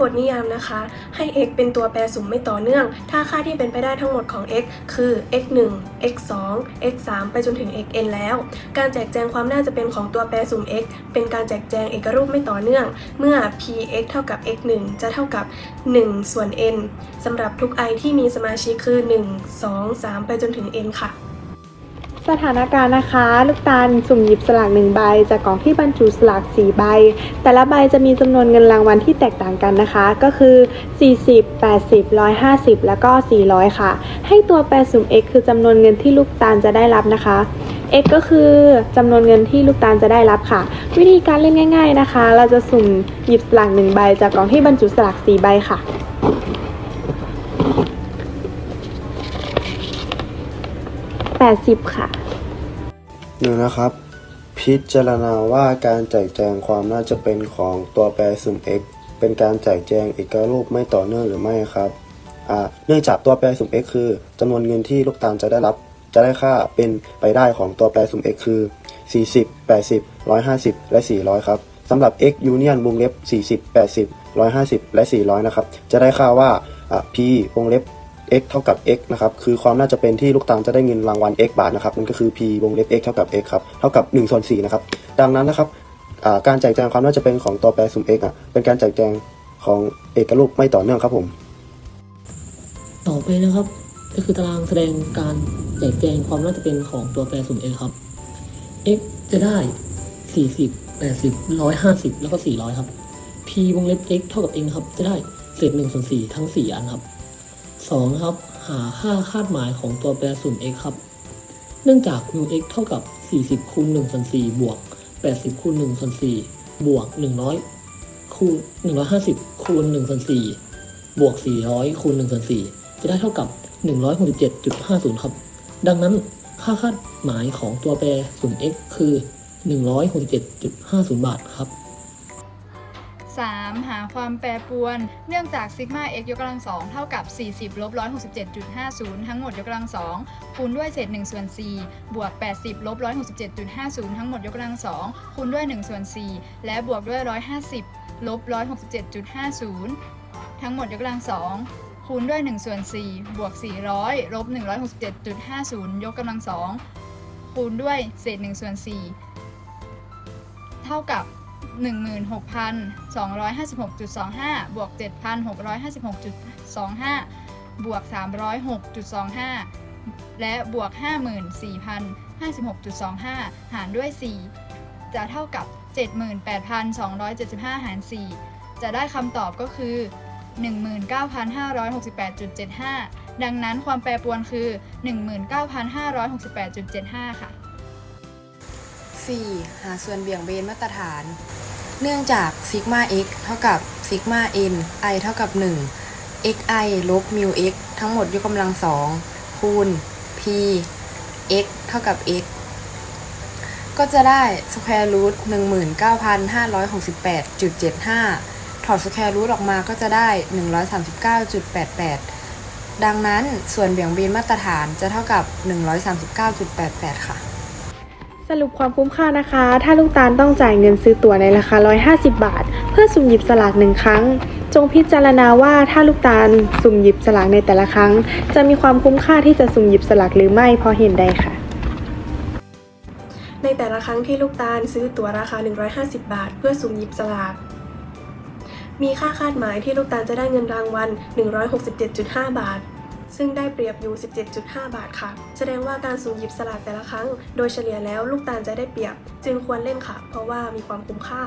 บทนิยามนะคะ ให้ x เป็นตัวแปรสุ่มไม่ต่อเนื่อง ถ้าค่าที่เป็นไปได้ทั้งหมดของ x คือ x 1 x 2 x 3ไปจนถึง xn แล้ว การแจกแจงความน่าจะเป็นของตัวแปรสุ่ม x เป็นการแจกแจงเอกรูปไม่ต่อเนื่อง เมื่อ px เท่ากับ x 1จะเท่ากับ 1 ส่วน n สำหรับทุก i ที่มีสมาชิกคือ 1 2 3 ไปจนถึง n ค่ะ สถานการณ์นะคะ ลูกตาลสุ่มหยิบสลากหนึ่งใบ จากกล่องที่บรรจุสลาก4ใบ แต่ละใบจะมีจำนวนเงินรางวัลที่แตกต่างกันนะคะ ก็คือ 40 80 150 แล้วก็ 400 ค่ะ ให้ตัวแปรสุ่ม x คือจำนวนเงินที่ลูกตาลจะได้รับนะคะ x ก็คือจำนวนเงินที่ลูกตาลจะได้รับค่ะ วิธีการเล่นง่าย ๆนะคะ เราจะสุ่มหยิบสลากหนึ่งใบ จากกล่องที่บรรจุสลาก4ใบค่ะ80 ค่ะ หนึ่งนะครับ พิจารณาว่าการแจกแจงความน่าจะเป็นของตัวแปรสุ่ม x เป็นการแจกแจงเอกรูปไม่ต่อเนื่องหรือไม่ครับอ่าเนื่องจากตัวแปรสุ่ม x คือจำนวนเงินที่ลูกตาลจะได้รับ จะได้ค่าเป็นไปได้ของตัวแปรสุ่ม x คือ 40 80 150 และ 400 ครับสำหรับ x union วงเล็บ 40 80 150 และ 400 นะครับ จะได้ค่าว่า p วงเล็บ x เท่ากับ x นะครับคือความน่าจะเป็นที่ลูกตาลจะได้เงินรางวัล x บาทนะครับมันก็คือ p วงเล็บ x เท่ากับ x ครับเท่ากับ1ส่วน4นะครับดังนั้นนะครับการแจกแจงความน่าจะเป็นของตัวแปรสุ่ม x อะเป็นการแจกแจงของเอกรูปไม่ต่อเนื่องครับผม ต่อไปนะครับ ก็คือตารางแสดงการแจกแจงความน่าจะเป็นของตัวแปรสุ่ม x ครับ x จะได้ 40 80 150 แล้วก็ 400 ครับ p วงเล็บ x เท่ากับ x ครับ จะได้เศษ1ส่วน4ทั้ง 4 อันครับ 2 ครับ หาค่าคาดหมายของตัวแปรสุ่ม x ครับ เนื่องจาก mu x เท่ากับ 40คูณ1ส่วน4บวก 80คูณ1ส่วน4บวก 100คูณ150คูณ1ส่วน4บวก 400คูณ1ส่วน4จะได้เท่ากับ 167.50 ครับ ดังนั้นค่าคาดหมายของตัวแปรสุ่ม x คือ 167.50 บาทครับ 3. หาความแปรปรวน เนื่องจากซิกมา x ยกกำลังสองเท่ากับ 40ลบ167.50 ทั้งหมดยกกำลังสองคูณด้วยเศษ1ส่วน4บวก 80ลบ167.50 ทั้งหมดยกกำลังสองคูณด้วย1ส่วน4และบวกด้วย 150ลบ167.50 ทั้งหมดยกกำลังสองคูณด้วย1ส่วน4บวก 400ลบ167.50 ยกกำลังสองคูณด้วยเศษ1ส่วน4เท่ากับ 16,256.25 บวก 7,656.25 บวก 306.25 และบวก 54,056.25 หารด้วย 4 จะเท่ากับ 78,275 หาร 4 จะได้คำตอบก็คือ 19,568.75 ดังนั้นความแปรปรวนคือ 19,568.75 ค่ะ 4. หาส่วนเบี่ยงเบนมาตรฐาน เนื่องจากซิกมา x เท่ากับซิกมา n i เท่ากับ 1 xi ลบ mu x ทั้งหมดยกกำลังสองคูณ p x เท่ากับ x ก็จะได้ square root 19,568.75ถอด square root ออกมาก็จะได้139.88ดังนั้นส่วนเบี่ยงเบนมาตรฐานจะเท่ากับ139.88ค่ะ รุปความคุ้มค่านะคะ ถ้าลูกตาลต้องจ่ายเงินซื้อตั๋วในราคา 150 บาท เพื่อสุ่มหยิบสลากหนึ่งครั้ง จงพิจารณาว่าถ้าลูกตาลสุ่มหยิบสลากในแต่ละครั้ง จะมีความคุ้มค่าที่จะสุ่มหยิบสลากหรือไม่เพราะเหตุใดค่ะ ในแต่ละครั้งที่ลูกตาลซื้อตั๋วราคา 150 บาท เพื่อสุ่มหยิบสลาก มีค่าคาดหมายที่ลูกตาลจะได้เงินรางวัล 167.5 บาท ซึ่งได้เปรียบอยู่ 17.5 บาทค่ะ แสดงว่าการสุ่มหยิบสลากแต่ละครั้ง โดยเฉลี่ยแล้วลูกตาลจะได้เปรียบ จึงควรเล่นค่ะ เพราะว่ามีความคุ้มค่า